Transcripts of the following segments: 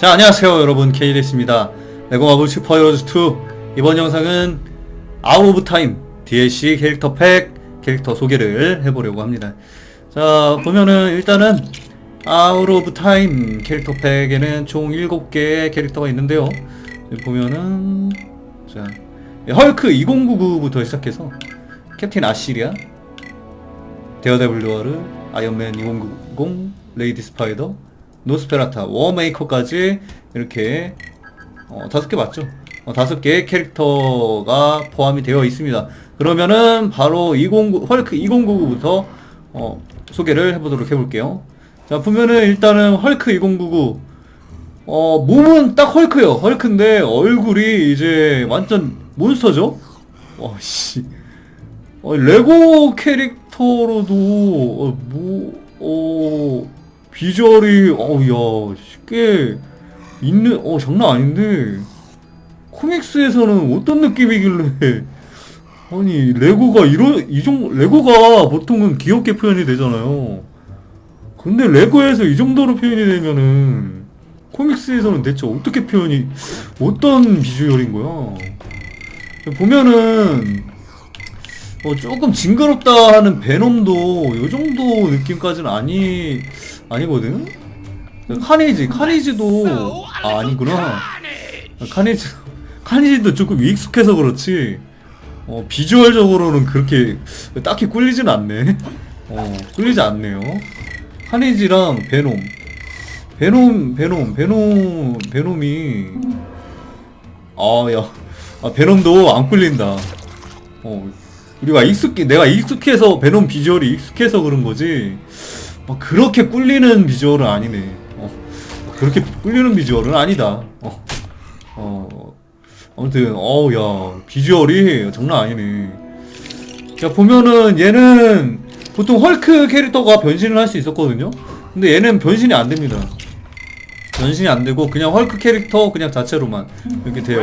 자 안녕하세요 여러분. 케이데스입니다. 레고 마블 슈퍼 히어로즈 2 이번 영상은 아웃 오브 타임 DLC 캐릭터 팩 캐릭터 소개를 해보려고 합니다. 자 보면은 일단은 아웃 오브 타임 캐릭터 팩에는 총 7개의 캐릭터가 있는데요. 보면은 자 헐크 2099부터 시작해서 캡틴 아시리아 데어데블 루어르 아이언맨 2090 레이디 스파이더 노스페라타 워메이커까지 이렇게 어, 다섯 개 맞죠? 어, 다섯 개의 캐릭터가 포함이 되어 있습니다. 그러면은 바로 209 헐크 2099부터 어, 소개를 해보도록 해볼게요. 자 보면은 일단은 헐크 2099 어 몸은 딱 헐크요. 헐크인데 얼굴이 이제 완전 몬스터죠? 와 씨 어, 레고 캐릭터로도 어, 뭐, 어, 비주얼이 어우야 꽤 있는 어 장난 아닌데 코믹스에서는 어떤 느낌이길래 아니 레고가 이런 이정 레고가 보통은 귀엽게 표현이 되잖아요. 근데 레고에서 이 정도로 표현이 되면은 코믹스에서는 대체 어떻게 표현이 어떤 비주얼인 거야? 보면은 어, 조금 징그럽다 하는 베놈도 요 정도 느낌까지는 아니 아니거든. 카니지 카니지도 아 아니구나. 카니지 카니지도 조금 익숙해서 그렇지. 어 비주얼적으로는 그렇게 딱히 꿀리진 않네. 어 꿀리지 않네요. 카니지랑 베놈 베놈 베놈 베놈 베놈이 아 야 아, 베놈도 안 꿀린다. 어 우리가 익숙해 내가 익숙해서 베놈 비주얼이 익숙해서 그런 거지. 막 그렇게 꿀리는 비주얼은 아니네. 어, 그렇게 꿀리는 비주얼은 아니다. 어, 어. 아무튼 어우 야 비주얼이 장난 아니네. 자 보면은 얘는 보통 헐크 캐릭터가 변신을 할 수 있었거든요? 근데 얘는 변신이 안 됩니다. 변신이 안 되고 그냥 헐크 캐릭터 그냥 자체로만 이렇게 돼요.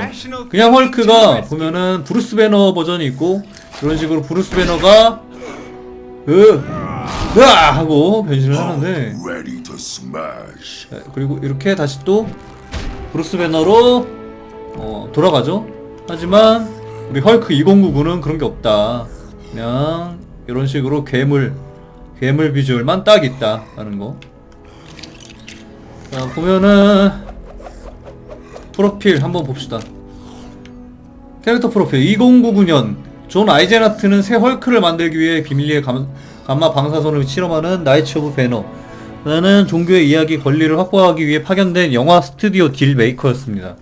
그냥 헐크가 보면은 브루스 배너 버전이 있고 이런 식으로 브루스 배너가 으 으아 하고 변신을 하는데 그리고 이렇게 다시 또 브루스 배너로 어, 돌아가죠. 하지만 우리 헐크 2099는 그런 게 없다. 그냥 이런 식으로 괴물 괴물 비주얼만 딱 있다 라는 거. 자 보면은 프로필 한번 봅시다. 캐릭터 프로필 2099년 존 아이젠하트는 새 헐크를 만들기 위해 비밀리에 감, 감마 방사선을 실험하는 나이츠 오브 배너 나는 종교의 이야기 권리를 확보하기 위해 파견된 영화 스튜디오 딜 메이커였습니다.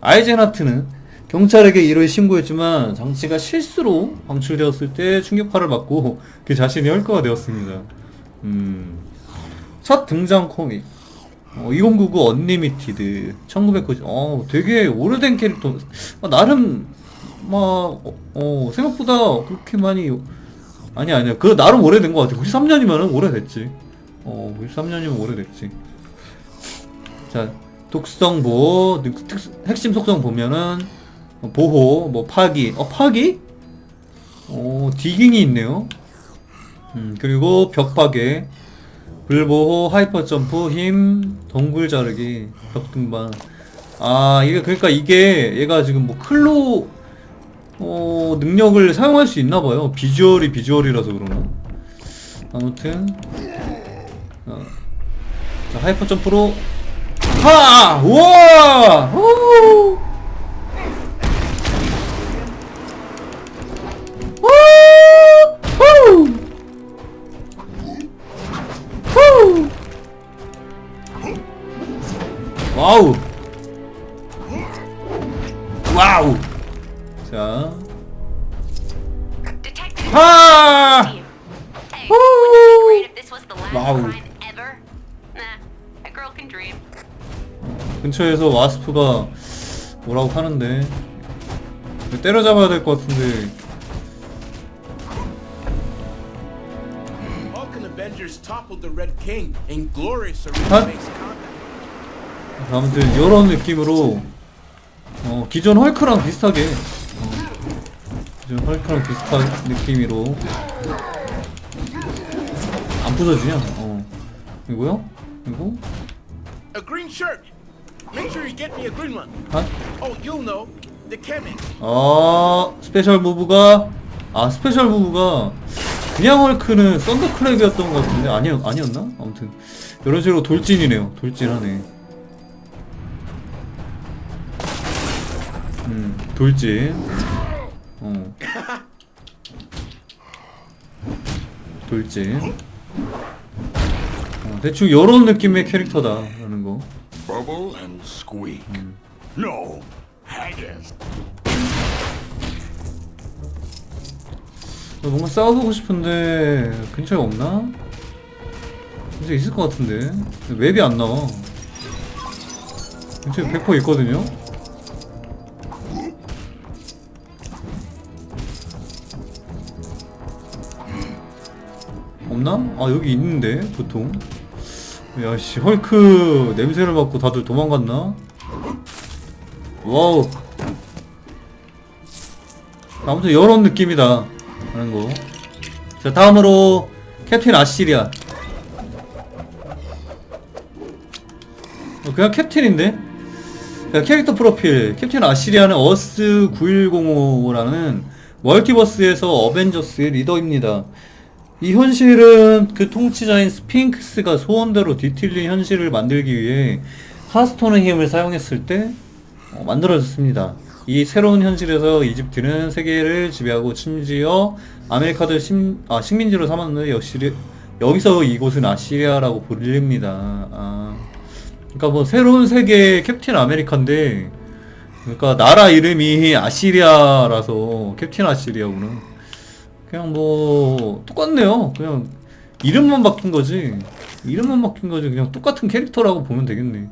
아이젠하트는 경찰에게 이를 신고했지만 장치가 실수로 방출되었을 때 충격파를 받고 그 자신이 헐크가 되었습니다. 음. 첫 등장 코믹 어, 2099 언리미티드 1990 어, 되게 오래된 캐릭터 어, 나름 막 어, 어, 생각보다 그렇게 많이 아니 아니야 그 나름 오래된 것 같아. 93년이면은 오래됐지. 어 93년이면 오래됐지. 자 독성 보호 핵심 속성 보면은 어, 보호 뭐 파기. 어 파기? 어 디깅이 있네요. 음 그리고 벽 파괴 불보호 하이퍼 점프 힘 동굴 자르기 벽 등반. 아 이게 그러니까 이게 얘가 지금 뭐 클로 어 능력을 사용할 수 있나 봐요. 비주얼이 비주얼이라서 그러나. 아무튼. 어. 자 하이퍼 점프로. 하! 우와! 후! 와우! 와우! 자 can dream. 근처에서 와스프가 뭐라고 하는데 때려잡아야 될 것 같은데 combat. 아무튼 이런 느낌으로 어, 기존 헐크랑 비슷하게 어, 기존 헐크랑 비슷한 느낌으로 안 부서지냐 어. 이거요? 이거? A green shirt. Make sure you get me a green one. 핫? Oh, you'll know. The chemist. 아 스페셜 무브가 아 스페셜 무브가 그냥 헐크는 썬더클랩이었던 것 같은데 아니었 아니었나? 아무튼 이런 식으로 돌진이네요. 돌진하네. 음 돌진. 어. 돌진. 어, 대충 이런 느낌의 캐릭터다 라는 거. Bubble and squeak. No, Haggis. 어, 뭔가 싸워보고 싶은데 근처에 없나? 근처에 있을 것 같은데 맵이 안 나와 근처에 100% 있거든요? 없나? 아 여기 있는데 보통 야씨 헐크 냄새를 맡고 다들 도망갔나? 와우 아무튼 이런 느낌이다 하는 거. 자 다음으로 캡틴 아시리아. 어, 그냥 캡틴인데? 자, 캐릭터 프로필 캡틴 아시리아는 어스 9105라는 멀티버스에서 어벤져스의 리더입니다. 이 현실은 그 통치자인 스핑크스가 소원대로 뒤틀린 현실을 만들기 위해 카스톤의 힘을 사용했을 때 어, 만들어졌습니다. 이 새로운 현실에서 이집트는 세계를 지배하고 심지어 아메리카를 심, 아, 식민지로 삼았는데 역시 여기서 이곳은 아시리아라고 불립니다. 아, 그러니까 뭐 새로운 세계의 캡틴 아메리카인데 그러니까 나라 이름이 아시리아라서 캡틴 아시리아구나. 그냥 뭐 똑같네요. 그냥 이름만 바뀐 거지. 이름만 바뀐 거지. 그냥 똑같은 캐릭터라고 보면 되겠네.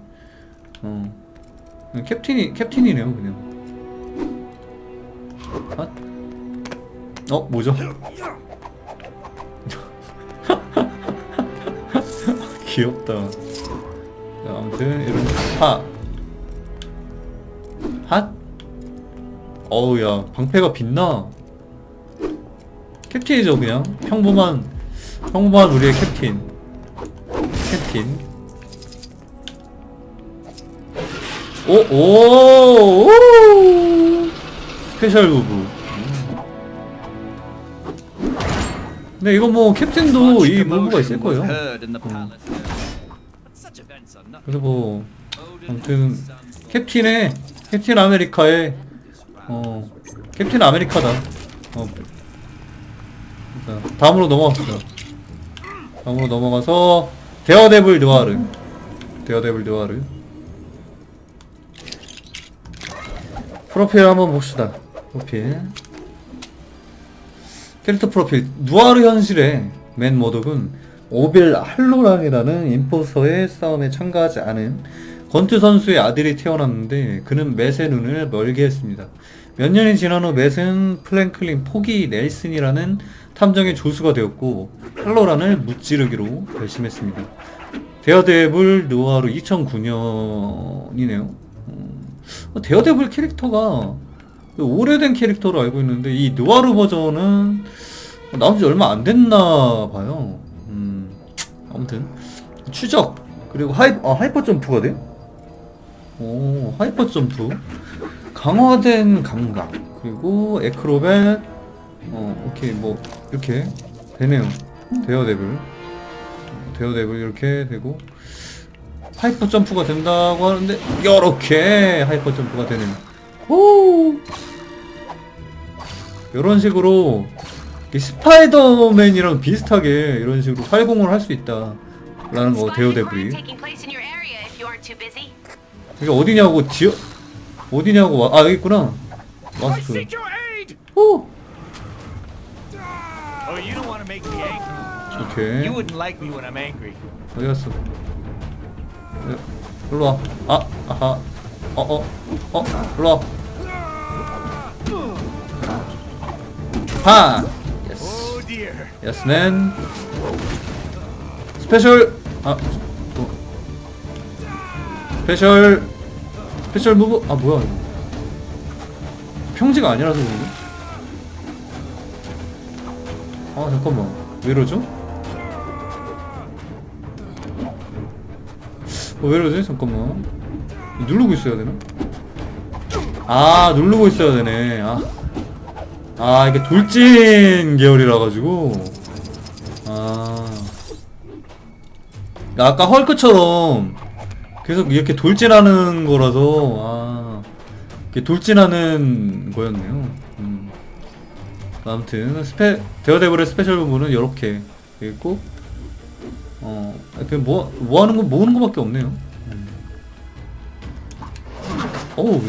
어. 그냥 캡틴이 캡틴이네요, 그냥. 아? 어, 뭐죠? 귀엽다. 자, 아무튼 이런 하. 핫? 어우 야 방패가 빛나. 캡틴이죠 그냥 평범한 평범한 우리의 캡틴. 캡틴. 오, 오, 오! 스페셜 무브. 근데 이거 뭐 캡틴도 이 무브가 있을 거예요. 그래서 뭐 아무튼 캡틴의 캡틴 아메리카의 어 캡틴 아메리카다. 어. 자, 다음으로 넘어갑시다. 다음으로 넘어가서 데어데블 느와르. 데어데블 느와르. 프로필 한번 봅시다. 프로필. 캐릭터 프로필. 누아르 현실의 맨 모독은 오빌 할로랑이라는 임포서의 싸움에 참가하지 않은 건투 선수의 아들이 태어났는데 그는 맷의 눈을 멀게 했습니다. 몇 년이 지난 후 맷은 플랭클린 포기 넬슨이라는 탐정의 조수가 되었고 할로란을 무찌르기로 결심했습니다. 데어데블 느와르 2009년이네요. 어, 데어데블 캐릭터가 오래된 캐릭터로 알고 있는데 이 느와르 버전은 나온 지 얼마 안 됐나 봐요. 음, 아무튼 추적 그리고 하이 아 하이퍼 점프가 돼? 오 하이퍼 점프 강화된 감각 그리고 에크로벳 어 오케이 뭐 이렇게 되네요. 데어데블 데어데블 이렇게 되고 하이퍼 점프가 된다고 하는데 이렇게 하이퍼 점프가 되는 오 이런 식으로 이 스파이더맨이랑 비슷하게 이런 식으로 활공을 할 수 있다 라는 거 busy. 이게 어디냐고 지어 어디냐고 와- 아 여기 있구나 마스크. 오 Oh, you don't want to make me angry. 오케이 You wouldn't like me when I'm angry. 어디 갔어 야, 일로 와. 아, 아하. 어, 어, 어, 일로 와. 파! 예스. Oh dear. 예스, 맨. 스페셜! 아, 또. 스페셜. 스페셜 무브. 아, 뭐야. 이거. 평지가 아니라서 그런가? 아, 잠깐만. 왜 이러죠? 어, 왜 이러지? 잠깐만. 누르고 있어야 되나? 아 누르고 있어야 되네 아, 아 이게 돌진 계열이라 가지고 아 아까 헐크처럼 계속 이렇게 돌진하는 거라서 아 이게 돌진하는 거였네요 음. 아무튼 스페 데어데블의 스페셜 부분은 이렇게 있고 어 그냥 뭐, 뭐 하는 거 모으는 거밖에 없네요 음. 어우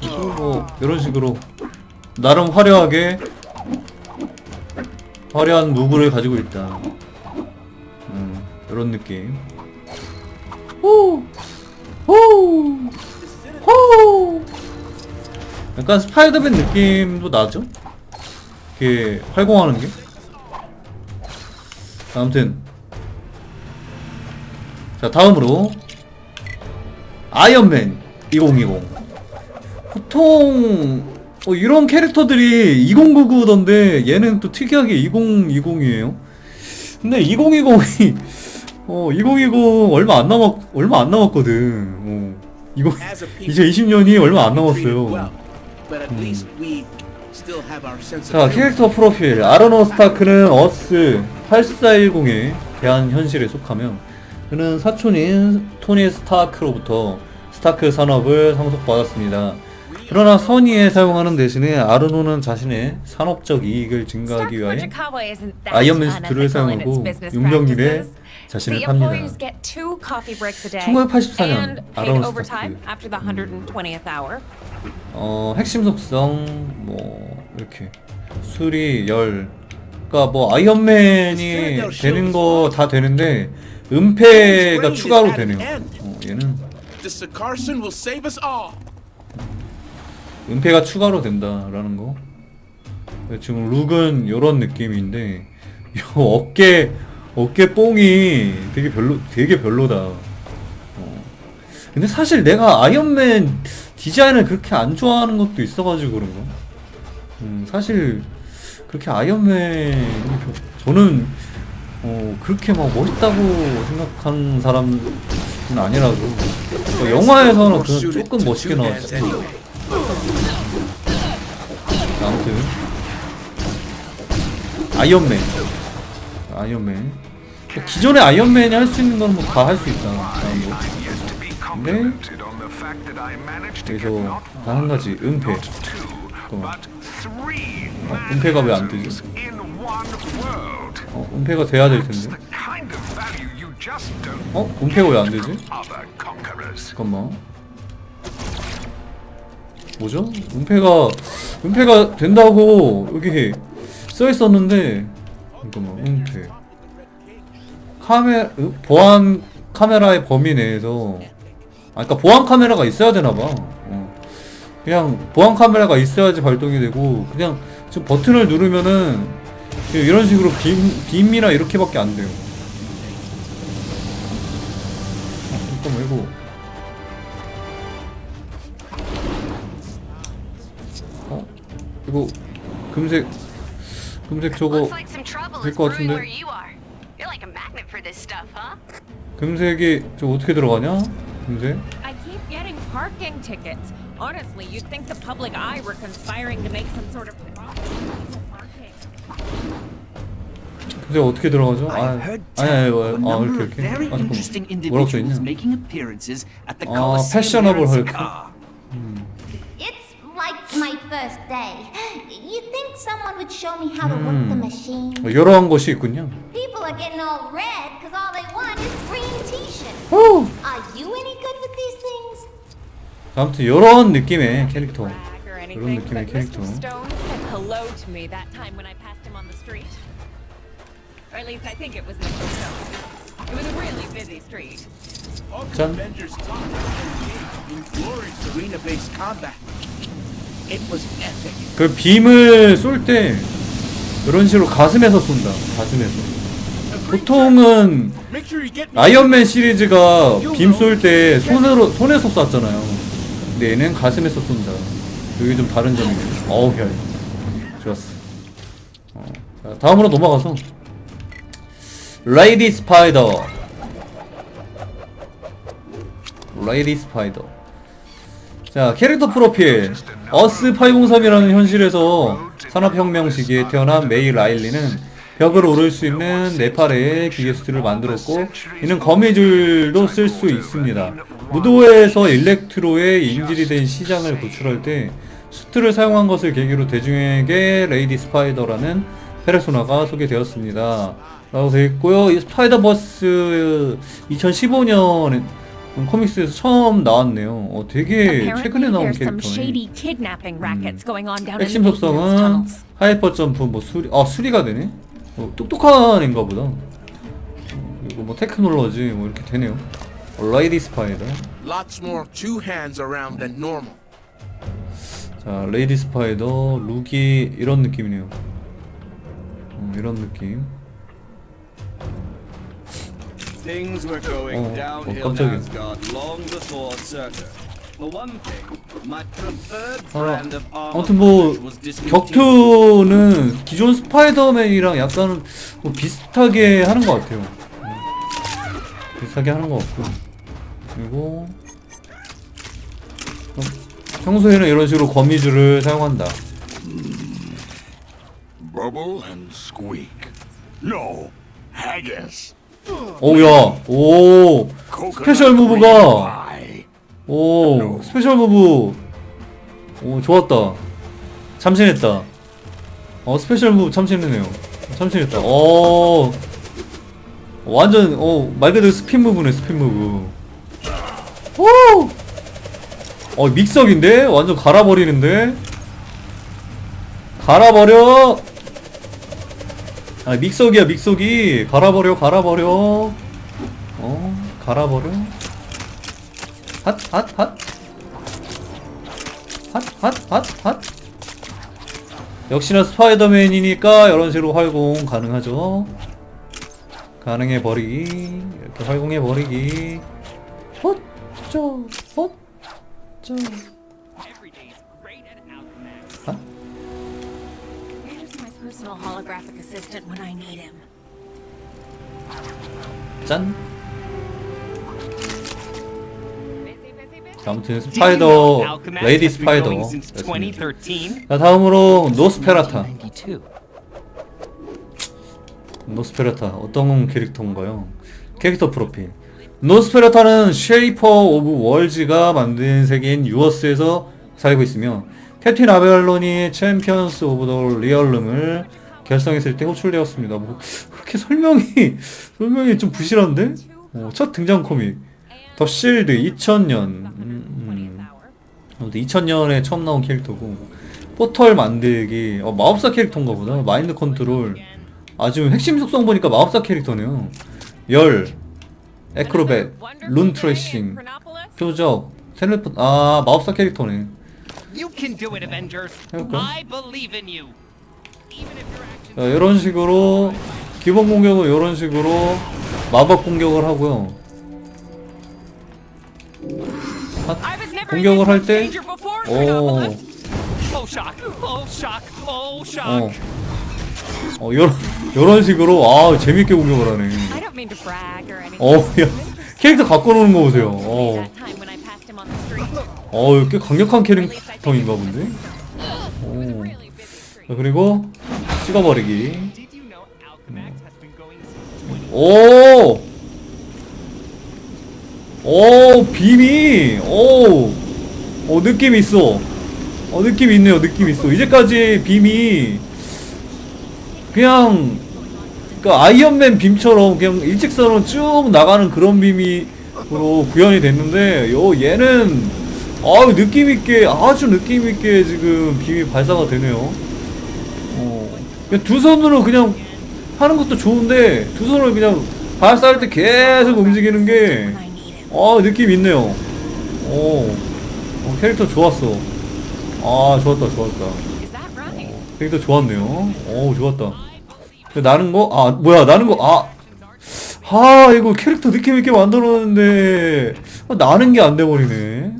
그리고 뭐 이런 식으로 나름 화려하게 화려한 무브를 가지고 있다. 음, 이런 느낌. 호! 호! 호! 약간 스파이더맨 느낌도 나죠? 이렇게 활공하는 게. 아무튼 자 다음으로 아이언맨 2020 보통 어, 이런 캐릭터들이 2099던데 얘는 또 특이하게 2020이에요. 근데 2020이 어 2020 얼마 안 남았 얼마 안 남았거든. 어. 이거 이제 20년이 얼마 안 남았어요. sense 자 캐릭터 프로필 아르노 스타크는 어스 8410에 대한 현실에 속하며 그는 사촌인 토니 스타크로부터 스타크 산업을 상속받았습니다. 그러나 선의에 사용하는 대신에 아르노는 자신의 산업적 이익을 증가하기 아이언맨 unethical in its 사용하고 practices. 자신을 팝니다. employees get two coffee breaks a day 1984년 and paid 아론 overtime 스타크. after the 120th hour. 어 핵심 속성 뭐 이렇게 수리 열 그러니까 뭐 아이언맨이 되는 거 다 되는데 은폐가 추가로 되네요. 어, 얘는 은폐가 추가로 된다라는 거. 지금 룩은 이런 느낌인데 요 어깨 어깨 뽕이 되게 별로 되게 별로다. 어. 근데 사실 내가 아이언맨 디자인을 그렇게 안 좋아하는 것도 있어가지고 그런가. 음, 사실 그렇게 아이언맨 저는 어, 그렇게 막 멋있다고 생각하는 사람은 아니라서 어, 영화에서는 조금 멋있게 나왔죠. 아무튼. 아이언맨. 아이언맨. 기존의 아이언맨이 할 수 있는 건 뭐 다 할 수 있다. 근데 여기서 단한 가지 은폐. 어, 어, 은폐가 왜 안 되지? 어, 은폐가 돼야 될 텐데. 어? 은폐가 왜 안 되지? 잠깐만 뭐죠? 은폐가 은폐가 된다고 여기 써 있었는데 잠깐만 은폐 카메 으, 보안 카메라의 범위 내에서 아 그러니까 보안 카메라가 있어야 되나 봐. 어. 그냥 보안 카메라가 있어야지 발동이 되고 그냥 지금 버튼을 누르면은 이런 식으로 빔 빔이나 이렇게밖에 안 돼요. 이거 금색 금색 저거 될 것 같은데? 금색이 저 어떻게 들어가냐? 금색? I keep getting parking tickets. Honestly, you'd think the public eye were conspiring to make some sort of. 금색 어떻게 들어가죠? Heard 아니 아니 a 아 이렇게 이렇게 아, 잠깐만. 뭐라고 써 individuals 있냐? making appearances at the Ah, Coliseum fashionable here in Hulk. Sakar. It's like my first day. You think someone would show me how to work the machine? 어, 여러한 것이 있군요. People are getting all red because all they want is green t-shirts. 후! Are you any good with these things? 아무튼 이런 느낌의 캐릭터. Brag or 이런 anything, 느낌의 but 캐릭터. Mr. Stone said hello to me that time when I passed him on the street. Or at least I think it was Mr. Stone. It was a really busy street. Hulk John? Avengers taught us in glorious arena-based combat. 그 빔을 쏠 때 이런 식으로 가슴에서 쏜다. 가슴에서. 보통은. 아이언맨 시리즈가 빔 쏠 때 손으로 손에서 쐈잖아요. 근데 얘는 가슴에서 쏜다. 여기 좀 다른 점이네. 어우 야. 좋았어. 어, 자, 다음으로 넘어가서 레이디 스파이더 레이디 스파이더 자 캐릭터 프로필 어스 803이라는 현실에서 산업혁명 시기에 태어난 메이 라일리는 벽을 오를 수 있는 네팔의 기계 수트를 만들었고 이는 거미줄도 쓸 수 있습니다. 무도회에서 일렉트로의 인질이 된 시장을 구출할 때 수트를 사용한 것을 계기로 대중에게 레이디 스파이더라는 페르소나가 소개되었습니다. 라고 되어 있고요. 이 스파이더버스 2015년 코믹스에서 처음 나왔네요. 어, 되게 최근에 나온 캐릭터네. in the 핵심 속성은. 하이퍼 점프 뭐 수리 아 수리가 되네. 어, 똑똑한 애인가 보다. 어, 이거 뭐 테크놀로지 뭐 이렇게 되네요. 레이디 스파이더. 자 레이디 스파이더 룩이 이런 느낌이네요. 어, 이런 느낌. Things were going Oh, downhill oh, in. Asgard long before Surtur. For one thing, my preferred 아, brand of armor 아무튼 뭐 was discontinued. 격투는 기존 스파이더맨이랑 약간 뭐 비슷하게 하는 것 같아요. 음, 비슷하게 하는 것 같고 그리고 어, 평소에는 이런 식으로 거미줄을 사용한다. Bubble and squeak. No, haggis. 오야 오. 스페셜 무브가. 오 스페셜 무브. 오 좋았다. 참신했다. 어 스페셜 무브 참신했네요. 참신했다. 어. 완전 어말 그대로 스핀 무브네 스핀 무브. 오어 믹서기인데? 완전 갈아버리는데? 갈아버려 아 믹서기야 믹서기. 갈아버려 갈아버려. 어 갈아버려. 핫핫핫. 핫핫핫핫. 역시나 스파이더맨이니까 이런 식으로 활공 가능하죠. 가능해 버리기. 이렇게 활공해 버리기. 헛쩌 헛쩌 holographic assistant when I need him? 짠. 자, 아무튼 스파이더 레이디 스파이더 going since 됐습니다. 2013? 자 다음으로 노스페라타 92. 노스페라타 어떤 캐릭터인가요? 캐릭터 프로필 노스페라타는 쉐이퍼 오브 월즈가 만든 세계인 유어스에서 살고 있으며 캡틴 아벨론이 챔피언스 오브 더 리얼름을 결성했을 때 호출되었습니다. 뭐 그렇게 설명이 설명이 좀 부실한데? 어, 첫 등장 코믹 더 실드 2000년 음, 20th hour. 아무튼 2000년에 처음 나온 캐릭터고 포털 만들기 어, 마법사 캐릭터인가 보다 마인드 컨트롤 아 지금 핵심 속성 보니까 마법사 캐릭터네요 열 에크로벳 룬 트래싱 표적 텔레포 아 마법사 캐릭터네 You can do it, Avengers. 해볼까? I believe in you. Even if your actions 자, 이런 식으로 기본 공격은 이런 식으로 마법 공격을 하고요 never 공격을 할 때 오. Oh! Oh! Oh 어! 어, 요런, 요런 식으로, 아, 재밌게 공격을 하네. 어, 야, 캐릭터 갖고 노는 거 보세요. 어. 어, 꽤 강력한 캐릭터인가 본데? so. 그리고, 찍어버리기. Did you know Alchemax has been going since 20? 오! 오, 빔이, 오, 오, 느낌 있어. 어, 느낌 있네요, 느낌 있어. 이제까지 빔이, 그냥, 그 아이언맨 빔처럼 그냥 일직선으로 쭉 나가는 그런 빔이로 구현이 됐는데, 요, 얘는, 아유, 느낌있게, 아주 느낌있게 지금 빔이 발사가 되네요. 어, 두 손으로 그냥 하는 것도 좋은데, 두 손으로 그냥 발사할 때 계속 움직이는 게. 아 느낌 있네요. 오, 어, 캐릭터 좋았어. 아 좋았다 좋았다. 캐릭터 좋았네요. 오 좋았다. 근데 나는 거, 아 뭐야 나는 거, 아, 아 이거 캐릭터 느낌 있게 만들었는데 아, 나는 게 안 돼버리네.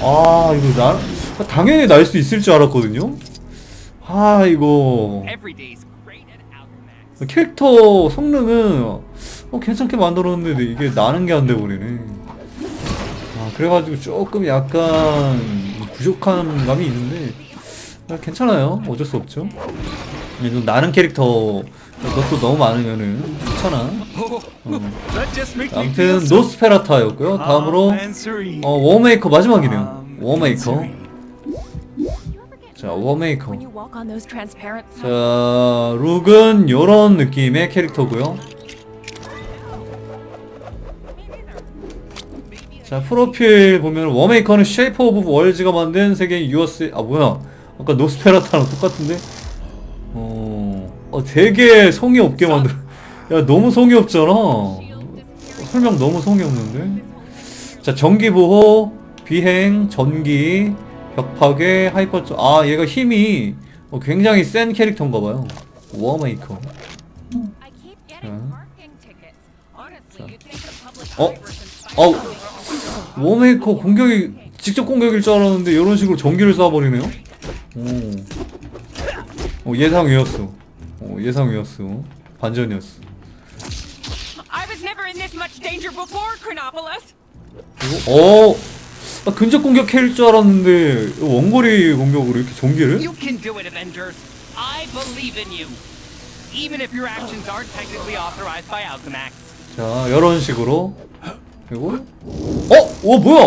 아 이거 나 아, 당연히 날 수 있을 줄 알았거든요. 아 이거. 캐릭터 성능은 어, 괜찮게 만들었는데 이게 나는 게 안 돼 버리네. 아, 그래가지고 조금 약간 부족한 감이 있는데 아, 괜찮아요. 어쩔 수 없죠. 근데 좀 나는 캐릭터 것도 너무 많으면은 괜찮아. 어. 아무튼 노스페라타였고요. 다음으로. 어, 워메이커 마지막이네요. 워메이커. 자, 워메이커. 자, 룩은 요런 느낌의 캐릭터고요. 자, 프로필 보면 워메이커는 쉐이프 오브 월즈가 만든 세계 유어스 아 뭐야? 아까 노스페라타랑 똑같은데? 어, 어 되게 성의 없게 만들. 야, 너무 성의 없잖아. 설명 너무 성의 없는데. 자, 전기 보호, 비행, 전기, 벽 파괴, 하이퍼 아, 얘가 힘이 어, 굉장히 센 캐릭터인가 봐요. 워메이커. Public 어? 어우. 워메이커 공격이 직접 공격일 줄 알았는데 이런 식으로 전기를 쏴버리네요. 오. 어, 예상 외였어. 어, 예상 외였어. 반전이었어. I was never in this much danger before, Chronopolis. 그리고 어. 나 근접 공격 캐일 줄 알았는데 원거리 공격으로 이렇게 전기를? You can do it, Avengers. I believe in you. Even if your actions aren't technically authorized by Alchemax. 자, 이런 식으로. 그리고 어? 어 뭐야?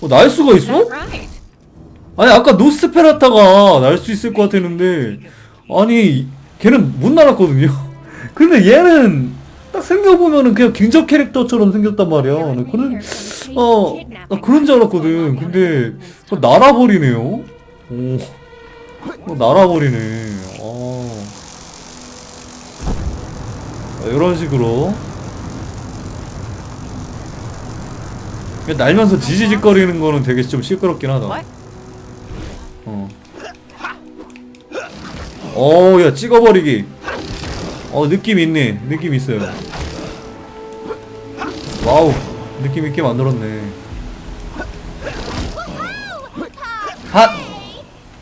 어, 날 수가 있어? 아니 아까 노스페라타가 날 수 있을 것 같았는데 아니 걔는 못 날았거든요. 근데 얘는 딱 생겨보면은 그냥 근접 캐릭터처럼 생겼단 말이야. 나 그런 어, 나 그런 줄 알았거든. 근데 어, 날아버리네요. 오, 어, 날아버리네. 어. 자, 이런 식으로 그냥 날면서 지지직거리는 거는 되게 좀 시끄럽긴 하다. 어. 어, 야, 찍어버리기. 어, 느낌 있네. 느낌 있어요. 와우. 느낌 있게 만들었네. 핫!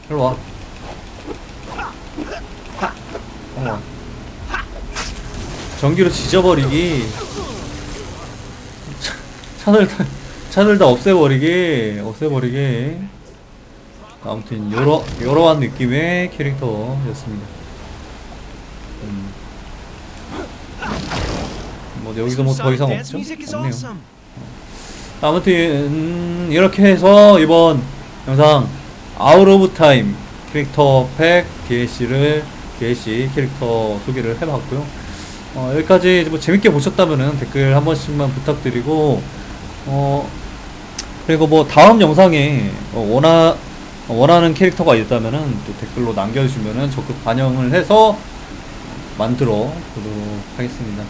일로 와. 핫! 어. 전기로 지져버리기. 차- 차들 다, 차들 다 없애버리기. 없애버리기. 아무튼 여러 여러한 느낌의 캐릭터였습니다. 음. 뭐 여기서 뭐 더 이상 없죠? 없네요. awesome. 아무튼 음, 이렇게 해서 이번 영상 아웃 오브 타임 캐릭터 팩 DLC를 DLC 캐릭터 소개를 해봤고요. 어, 여기까지 뭐 재밌게 보셨다면은 댓글 한 번씩만 부탁드리고 어 그리고 뭐 다음 영상에 어, 원하 원하는 캐릭터가 있다면은 또 댓글로 남겨주시면은 적극 반영을 해서 만들어 보도록 하겠습니다.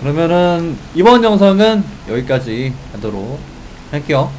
그러면은 이번 영상은 여기까지 하도록 할게요.